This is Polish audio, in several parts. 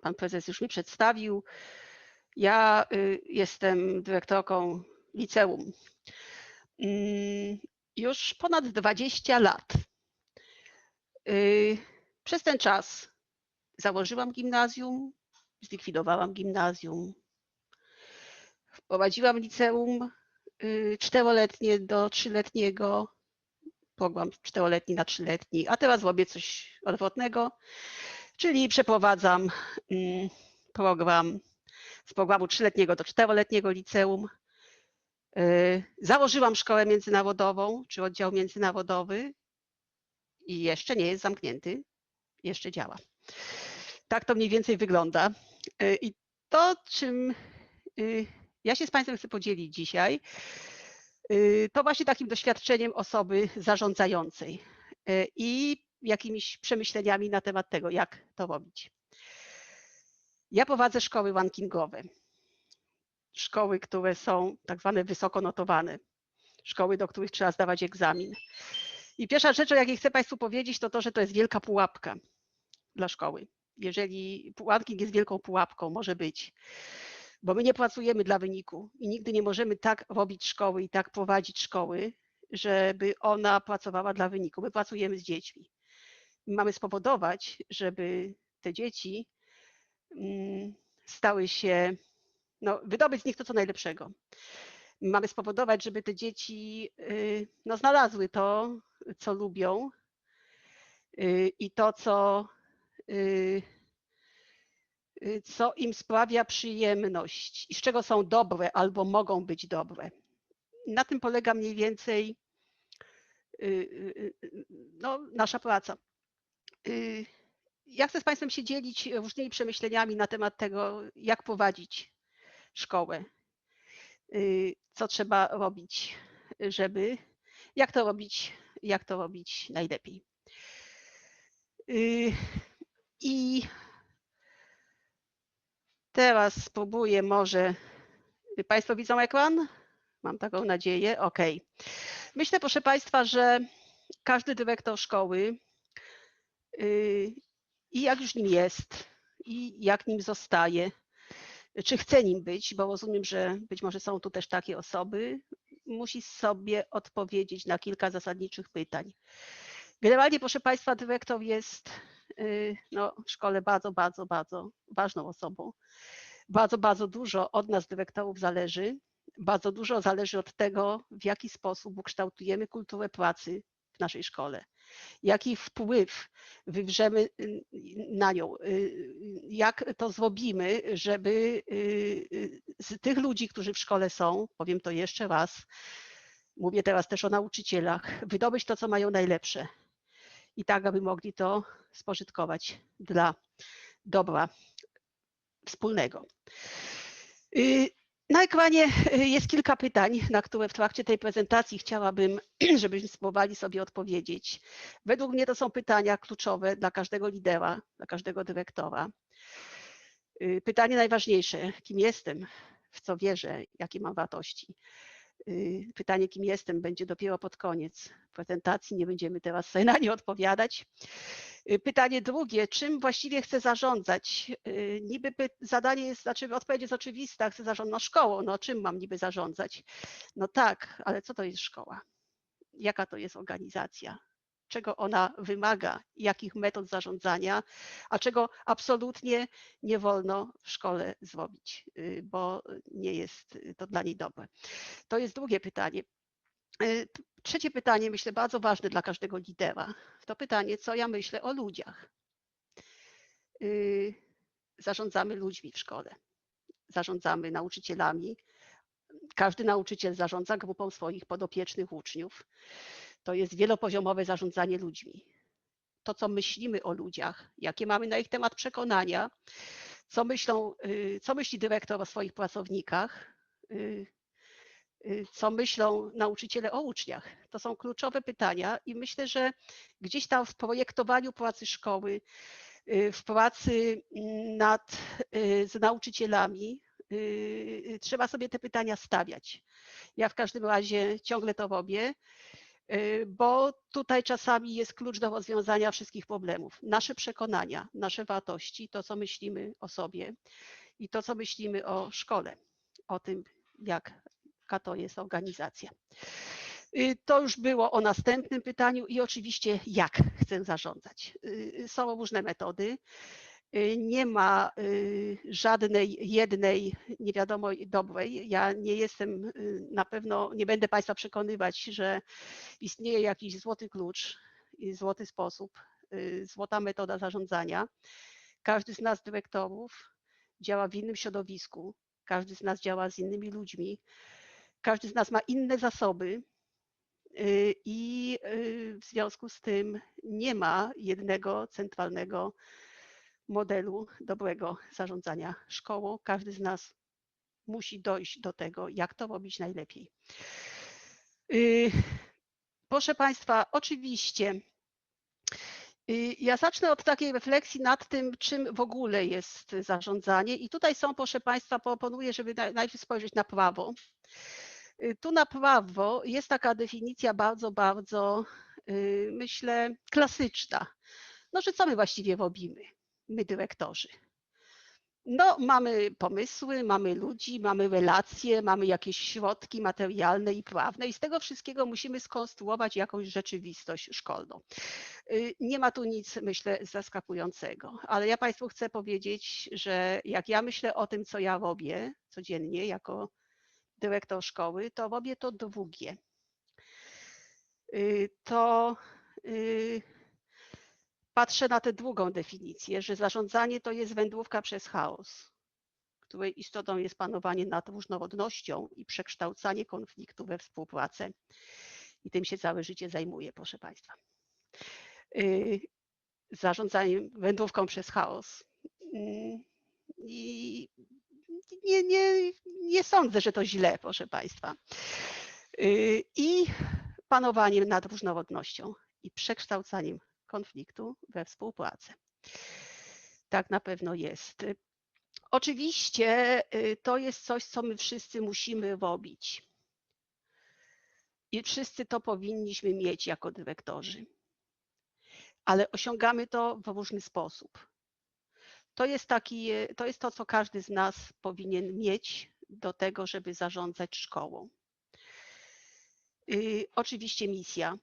pan prezes już mi przedstawił. Ja y, jestem dyrektorką liceum. Mm, już ponad 20 lat. Y, przez ten czas założyłam gimnazjum, zlikwidowałam gimnazjum, wprowadziłam liceum y, czteroletnie do trzyletniego, program czteroletni na trzyletni, a teraz robię coś odwrotnego, czyli przeprowadzam mm, program z programu trzyletniego do czteroletniego liceum. Y, założyłam szkołę międzynarodową, czy oddział międzynarodowy i jeszcze nie jest zamknięty, jeszcze działa. Tak to mniej więcej wygląda. Y, I to, czym y, ja się z Państwem chcę podzielić dzisiaj, to właśnie takim doświadczeniem osoby zarządzającej i jakimiś przemyśleniami na temat tego, jak to robić. Ja prowadzę szkoły rankingowe. Szkoły, które są tak zwane wysoko notowane. Szkoły, do których trzeba zdawać egzamin. I pierwsza rzecz, o jakiej chcę Państwu powiedzieć, to to, że to jest wielka pułapka dla szkoły. Jeżeli ranking jest wielką pułapką, może być, bo my nie pracujemy dla wyniku i nigdy nie możemy tak robić szkoły i tak prowadzić szkoły, żeby ona pracowała dla wyniku. My pracujemy z dziećmi. My mamy spowodować, żeby te dzieci Mm, stały się, no, wydobyć z nich to, co najlepszego. Mamy spowodować, żeby te dzieci y, no, znalazły to, co lubią y, i to, co, y, co im sprawia przyjemność i z czego są dobre albo mogą być dobre. Na tym polega mniej więcej no, nasza praca ja chcę z Państwem się dzielić różnymi przemyśleniami na temat tego, jak prowadzić szkołę, y, co trzeba robić, żeby, jak to robić, jak to robić najlepiej. Y, I teraz spróbuję może, Państwo widzą ekran? Mam taką nadzieję, ok. Myślę, proszę Państwa, że każdy dyrektor szkoły y, i jak już nim jest, i jak nim zostaje, czy chce nim być, bo rozumiem, że być może są tu też takie osoby, musi sobie odpowiedzieć na kilka zasadniczych pytań. Generalnie, proszę Państwa, dyrektor jest y, no, w szkole bardzo, bardzo, bardzo ważną osobą. Bardzo, bardzo dużo od nas, dyrektorów, zależy. Bardzo dużo zależy od tego, w jaki sposób ukształtujemy kulturę pracy w naszej szkole jaki wpływ wywrzemy y, na nią, y, jak to zrobimy, żeby y, z tych ludzi, którzy w szkole są, powiem to jeszcze raz, mówię teraz też o nauczycielach, wydobyć to, co mają najlepsze i tak, aby mogli to spożytkować dla dobra wspólnego. Na ekranie y, jest kilka pytań, na które w trakcie tej prezentacji chciałabym, żebyśmy spróbowali sobie odpowiedzieć. Według mnie to są pytania kluczowe dla każdego lidera, dla każdego dyrektora. Y, pytanie najważniejsze, kim jestem, w co wierzę, jakie mam wartości. Y, pytanie, kim jestem, będzie dopiero pod koniec prezentacji, nie będziemy teraz sobie na nie odpowiadać. Y, pytanie drugie, czym właściwie chcę zarządzać? Y, niby zadanie jest, znaczy odpowiedź jest oczywista, chcę zarządzać szkołą, no czym mam niby zarządzać? No tak, ale co to jest szkoła? Jaka to jest organizacja? Czego ona wymaga, jakich metod zarządzania, a czego absolutnie nie wolno w szkole zrobić, y, bo nie jest to dla niej dobre. To jest drugie pytanie. Y, trzecie pytanie, myślę, bardzo ważne dla każdego lidera. To pytanie, co ja myślę o ludziach. Y, zarządzamy ludźmi w szkole, zarządzamy nauczycielami. Każdy nauczyciel zarządza grupą swoich podopiecznych uczniów to jest wielopoziomowe zarządzanie ludźmi. To, co myślimy o ludziach, jakie mamy na ich temat przekonania, co, myślą, y, co myśli dyrektor o swoich pracownikach, y, y, co myślą nauczyciele o uczniach. To są kluczowe pytania i myślę, że gdzieś tam w projektowaniu pracy szkoły, w pracy nad, z nauczycielami, trzeba sobie te pytania stawiać. Ja w każdym razie ciągle to robię bo tutaj czasami jest klucz do rozwiązania wszystkich problemów. Nasze przekonania, nasze wartości, to co myślimy o sobie i to co myślimy o szkole, o tym, jaka to jest organizacja. Y, To już było o następnym pytaniu i oczywiście jak chcę zarządzać. Y, Są różne metody. Y, Nie ma y, żadnej jednej, nie wiadomo dobrej. Ja nie jestem y, na pewno, nie będę Państwa przekonywać, że istnieje jakiś złoty klucz złoty sposób, złota metoda zarządzania. Każdy z nas dyrektorów działa w innym środowisku, każdy z nas działa z innymi ludźmi, każdy z nas ma inne zasoby, i w związku z tym nie ma jednego centralnego modelu dobrego zarządzania szkołą. Każdy z nas musi dojść do tego, jak to robić najlepiej. Y, Proszę Państwa, oczywiście y, ja zacznę od takiej refleksji nad tym, czym w ogóle jest zarządzanie. I tutaj są, proszę Państwa, proponuję, żeby naj- najpierw spojrzeć na prawo. Y, Tu na prawo jest taka definicja bardzo, bardzo, myślę, klasyczna. No, że co my właściwie robimy, my dyrektorzy? No, mamy pomysły, mamy ludzi, mamy relacje, mamy jakieś środki materialne i prawne i z tego wszystkiego musimy skonstruować jakąś rzeczywistość szkolną. Y, Nie ma tu nic, myślę, zaskakującego, ale ja Państwu chcę powiedzieć, że jak ja myślę o tym, co ja robię codziennie jako dyrektor szkoły, to robię to drugie. Y, To y, patrzę na tę drugą definicję, że zarządzanie to jest wędrówka przez chaos, której istotą jest panowanie nad różnorodnością i przekształcanie konfliktu we współpracę. I tym się całe życie zajmuję, proszę Państwa. Y, Zarządzaniem wędrówką przez chaos. Mm, I nie, nie, nie sądzę, że to źle, proszę Państwa. Y, I panowaniem nad różnorodnością i przekształcaniem konfliktu we współpracę. Tak na pewno jest. Y, Oczywiście y, to jest coś, co my wszyscy musimy robić. I wszyscy to powinniśmy mieć jako dyrektorzy. Ale osiągamy to w różny sposób. To jest, taki, e, to jest to, co każdy z nas powinien mieć do tego, żeby zarządzać szkołą. Y, Oczywiście misja.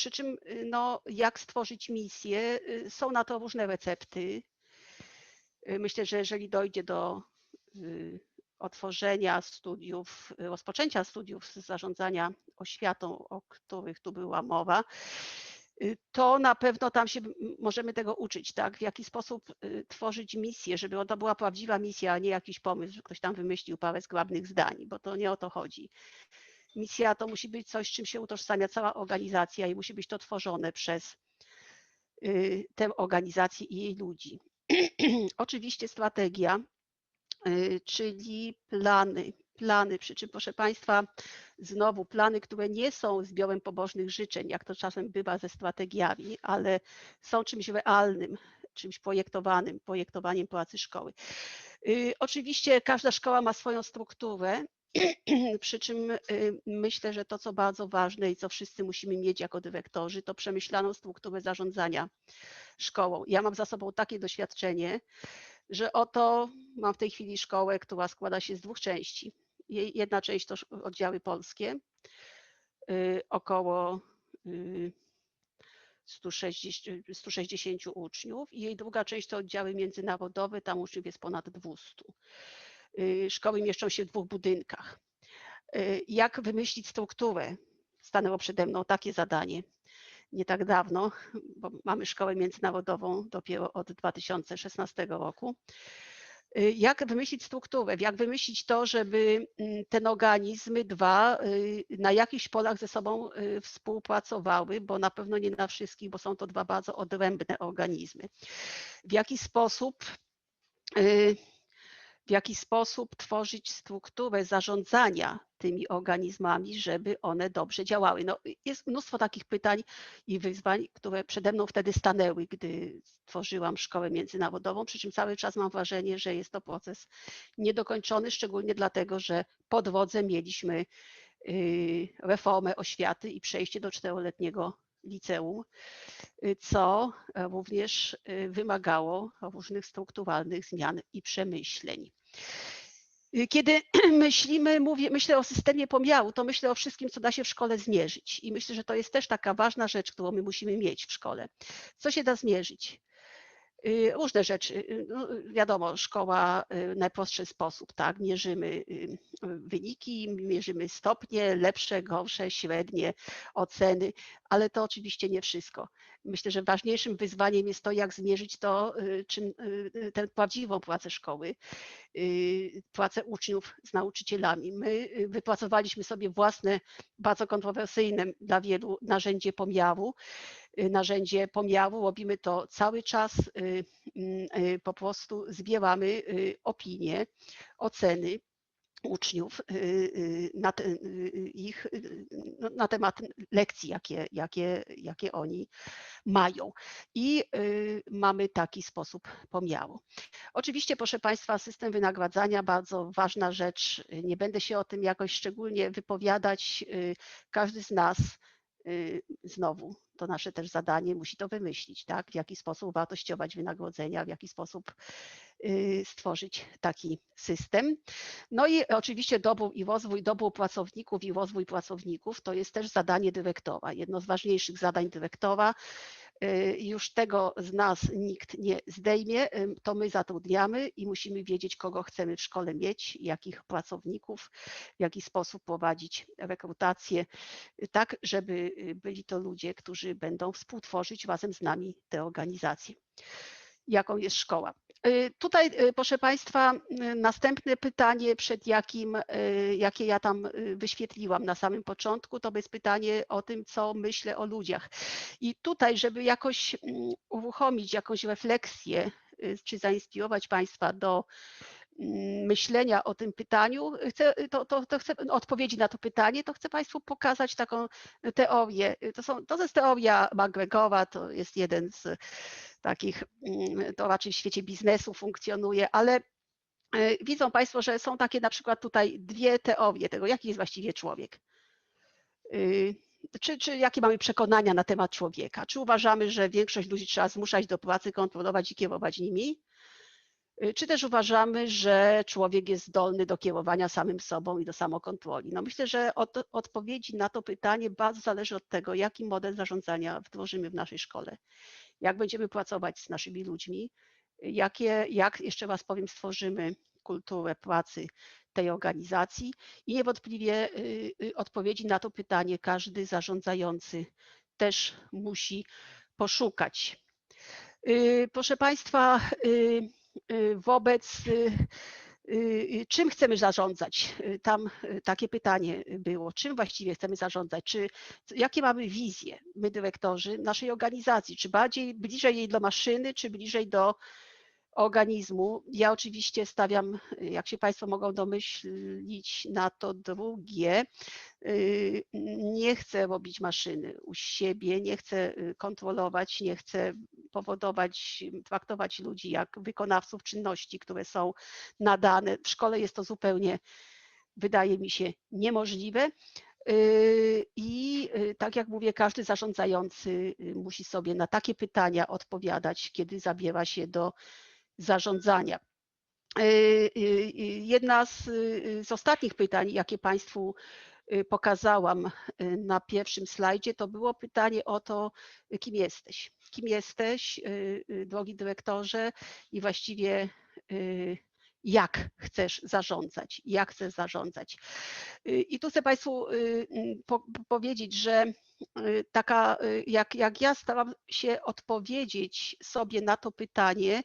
Przy czym, y, no, jak stworzyć misję, y, są na to różne recepty. Y, Myślę, że jeżeli dojdzie do otworzenia studiów, rozpoczęcia studiów z zarządzania oświatą, o których tu była mowa, to na pewno tam się możemy tego uczyć, tak? W jaki sposób tworzyć misję, żeby to była prawdziwa misja, a nie jakiś pomysł, że ktoś tam wymyślił parę zgrabnych zdań, bo to nie o to chodzi. Misja to musi być coś, czym się utożsamia cała organizacja i musi być to tworzone przez y, tę organizację i jej ludzi. Oczywiście strategia, y, czyli plany. Plany, przy czym proszę Państwa, znowu plany, które nie są zbiorem pobożnych życzeń, jak to czasem bywa ze strategiami, ale są czymś realnym, czymś projektowanym, projektowaniem pracy szkoły. Y, Oczywiście każda szkoła ma swoją strukturę, przy czym y, myślę, że to, co bardzo ważne i co wszyscy musimy mieć jako dyrektorzy, to przemyślaną strukturę zarządzania szkołą. Ja mam za sobą takie doświadczenie, że oto mam w tej chwili szkołę, która składa się z dwóch części. Jedna część to oddziały polskie, y, około y, 160, 160 uczniów i jej druga część to oddziały międzynarodowe, tam uczniów jest ponad 200. Y, Szkoły mieszczą się w dwóch budynkach. Y, Jak wymyślić strukturę? Stanęło przede mną takie zadanie nie tak dawno, bo mamy szkołę międzynarodową dopiero od 2016 roku. Y, Jak wymyślić strukturę? Jak wymyślić to, żeby ten organizmy dwa na jakichś polach ze sobą współpracowały, bo na pewno nie na wszystkich, bo są to dwa bardzo odrębne organizmy. W jaki sposób w jaki sposób tworzyć strukturę zarządzania tymi organizmami, żeby one dobrze działały. No, jest mnóstwo takich pytań i wyzwań, które przede mną wtedy stanęły, gdy tworzyłam szkołę międzynarodową, przy czym cały czas mam wrażenie, że jest to proces niedokończony, szczególnie dlatego, że po drodze mieliśmy reformę oświaty i przejście do czteroletniego liceum, co również wymagało różnych strukturalnych zmian i przemyśleń. Kiedy myślimy, mówię, myślę o systemie pomiaru, to myślę o wszystkim, co da się w szkole zmierzyć. I myślę, że to jest też taka ważna rzecz, którą my musimy mieć w szkole. Co się da zmierzyć? Y, różne rzeczy. Y, no, wiadomo, szkoła w najprostszy sposób, tak? Mierzymy y, wyniki, mierzymy stopnie, lepsze, gorsze, średnie, oceny, ale to oczywiście nie wszystko. Myślę, że ważniejszym wyzwaniem jest to, jak zmierzyć to, czym tę prawdziwą pracę szkoły, pracę uczniów z nauczycielami. My wypracowaliśmy sobie własne, bardzo kontrowersyjne dla wielu narzędzie pomiaru, Y, narzędzie pomiaru. Robimy to cały czas, y, mm, y, po prostu zbieramy opinie, oceny uczniów na, te, ich, no, na temat lekcji, jakie, jakie, jakie oni mają. I mamy taki sposób pomiaru. Oczywiście, proszę Państwa, system wynagradzania, bardzo ważna rzecz. Nie będę się o tym jakoś szczególnie wypowiadać. Każdy z nas znowu to nasze też zadanie musi to wymyślić, tak? w jaki sposób wartościować wynagrodzenia, w jaki sposób y, stworzyć taki system. No i oczywiście dobór i rozwój, dobór pracowników i rozwój pracowników to jest też zadanie dyrektora, jedno z ważniejszych zadań dyrektora, już tego z nas nikt nie zdejmie, to my zatrudniamy i musimy wiedzieć, kogo chcemy w szkole mieć, jakich pracowników, w jaki sposób prowadzić rekrutację, y, tak żeby y, byli to ludzie, którzy będą współtworzyć razem z nami te organizacje. Jaką jest szkoła? Y, tutaj, y, proszę Państwa, y, następne pytanie, przed jakim, jakie ja tam wyświetliłam na samym początku, to jest pytanie o tym, co myślę o ludziach. I tutaj, żeby jakoś mm, uruchomić jakąś refleksję, czy zainspirować Państwa do mm, myślenia o tym pytaniu, chcę, to, to, to chcę odpowiedzi na to pytanie, to chcę Państwu pokazać taką teorię. To, są, to jest teoria McGregora, to jest jeden z takich, mm, to raczej w świecie biznesu funkcjonuje, ale e, widzą Państwo, że są takie na przykład tutaj dwie teorie tego, jaki jest właściwie człowiek. Y, czy, czy jakie mamy przekonania na temat człowieka? Czy uważamy, że większość ludzi trzeba zmuszać do pracy, kontrolować i kierować nimi? Y, czy też uważamy, że człowiek jest zdolny do kierowania samym sobą i do samokontroli? No myślę, że od odpowiedzi na to pytanie bardzo zależy od tego, jaki model zarządzania wdrożymy w naszej szkole jak będziemy pracować z naszymi ludźmi, jakie, jak, jeszcze raz powiem, stworzymy kulturę pracy tej organizacji i niewątpliwie y, y, odpowiedzi na to pytanie każdy zarządzający też musi poszukać. Y, proszę Państwa, wobec czym chcemy zarządzać? Y, tam takie pytanie było. Czym właściwie chcemy zarządzać? Czy, jakie mamy wizje, my dyrektorzy naszej organizacji? Czy bardziej bliżej jej do maszyny, czy bliżej do organizmu. Ja oczywiście stawiam, jak się Państwo mogą domyślić, na to drugie. Y, nie chcę robić maszyny u siebie, nie chcę y, kontrolować, nie chcę powodować, traktować ludzi jak wykonawców czynności, które są nadane. W szkole jest to zupełnie, wydaje mi się, niemożliwe. Y, I tak jak mówię, każdy zarządzający musi sobie na takie pytania odpowiadać, kiedy zabiera się do zarządzania. Y, y, y, jedna z, z ostatnich pytań, jakie Państwu pokazałam na pierwszym slajdzie, to było pytanie o to, kim jesteś. Kim jesteś, drogi dyrektorze, i właściwie jak chcesz zarządzać, jak chcesz zarządzać. I tu chcę Państwu po, powiedzieć, że taka, y, jak, jak ja starałam się odpowiedzieć sobie na to pytanie,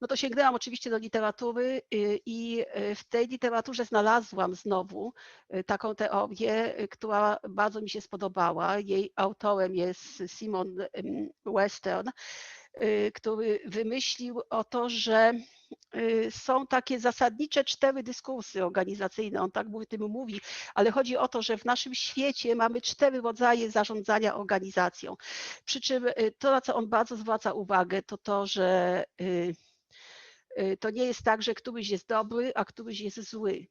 no to sięgnęłam oczywiście do literatury y, i w tej literaturze znalazłam znowu taką teorię, która bardzo mi się spodobała. Jej autorem jest Simon Western, który wymyślił o to, że Y, są takie zasadnicze cztery dyskursy organizacyjne, on tak mówi, tym mówi, ale chodzi o to, że w naszym świecie mamy cztery rodzaje zarządzania organizacją. Przy czym y, to, na co on bardzo zwraca uwagę, to to, że y, to nie jest tak, że któryś jest dobry, a któryś jest zły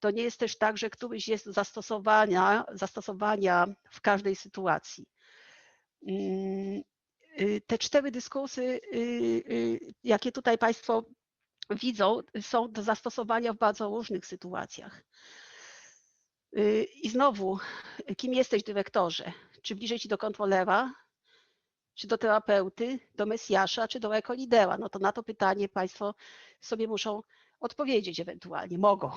To nie jest też tak, że któryś jest zastosowania, zastosowania w każdej sytuacji. Y, Te cztery dyskursy, y, y, jakie tutaj Państwo widzą, są do zastosowania w bardzo różnych sytuacjach. I znowu, kim jesteś dyrektorze? Czy bliżej ci do kontrolera, czy do terapeuty, do Mesjasza, czy do ekolidera? No to na to pytanie Państwo sobie muszą odpowiedzieć ewentualnie, mogą.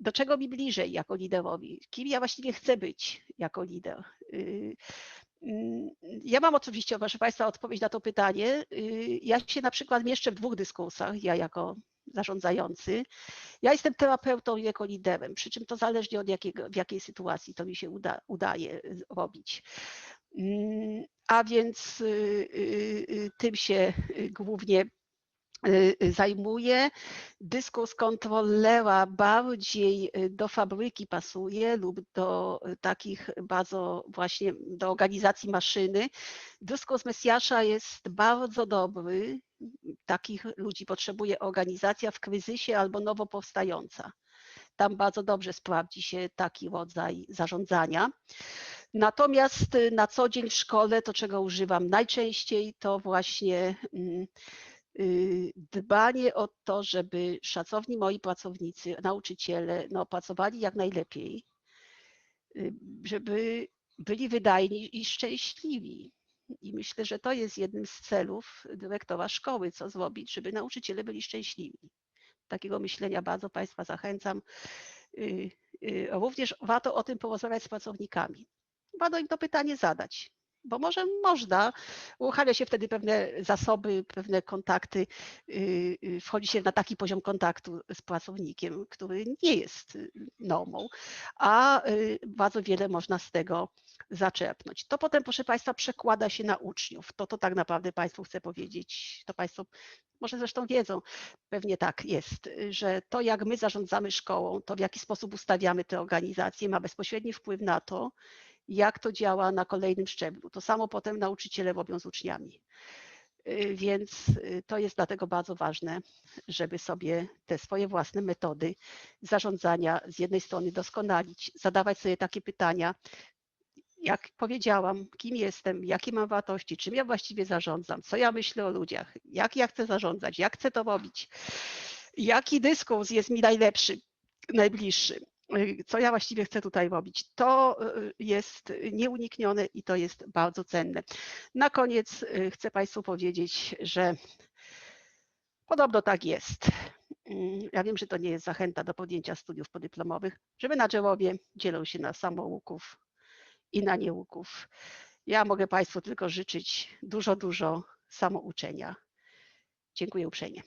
Do czego mi bliżej jako liderowi? Kim ja właściwie chcę być jako lider? Ja mam oczywiście, proszę Państwa, odpowiedź na to pytanie. Ja się na przykład mieszczę w dwóch dyskursach, ja jako zarządzający. Ja jestem terapeutą i ekoliderem, przy czym to zależnie od jakiego, w jakiej sytuacji to mi się uda, udaje y, robić. Mm, A więc y, y, tym się głównie y, y, zajmuję. Dyskurs kontrolera bardziej y, do fabryki pasuje lub do takich bardzo właśnie do organizacji maszyny. Dyskurs Mesjasza jest bardzo dobry. Takich ludzi potrzebuje organizacja w kryzysie albo nowo powstająca. Tam bardzo dobrze sprawdzi się taki rodzaj zarządzania. Natomiast na co dzień w szkole to, czego używam najczęściej, to właśnie mm, dbanie o to, żeby szacowni moi pracownicy, nauczyciele, no, pracowali jak najlepiej, y, żeby byli wydajni i szczęśliwi. I myślę, że to jest jednym z celów dyrektora szkoły, co zrobić, żeby nauczyciele byli szczęśliwi. Takiego myślenia bardzo Państwa zachęcam. Y, y, Również warto o tym porozmawiać z pracownikami. Warto im to pytanie zadać, bo może można, uruchamia się wtedy pewne zasoby, pewne kontakty, y, y, wchodzi się na taki poziom kontaktu z pracownikiem, który nie jest y, normą, a bardzo wiele można z tego zaczerpnąć. To potem, proszę Państwa, przekłada się na uczniów. To, to tak naprawdę Państwu chcę powiedzieć. To Państwo może zresztą wiedzą, pewnie tak jest, że to jak my zarządzamy szkołą, to w jaki sposób ustawiamy te organizacje, ma bezpośredni wpływ na to, jak to działa na kolejnym szczeblu. To samo potem nauczyciele robią z uczniami. Y, Więc y, to jest dlatego bardzo ważne, żeby sobie te swoje własne metody zarządzania z jednej strony doskonalić, zadawać sobie takie pytania, jak powiedziałam, kim jestem, jakie mam wartości, czym ja właściwie zarządzam, co ja myślę o ludziach, jak ja chcę zarządzać, jak chcę to robić, jaki dyskurs jest mi najlepszy, najbliższy, co ja właściwie chcę tutaj robić. To y, jest nieuniknione i to jest bardzo cenne. Na koniec y, chcę Państwu powiedzieć, że podobno tak jest. Mm, Ja wiem, że to nie jest zachęta do podjęcia studiów podyplomowych, że menadżerowie dzielą się na samouków i na nieuków. Ja mogę Państwu tylko życzyć dużo, dużo samouczenia. Dziękuję uprzejmie.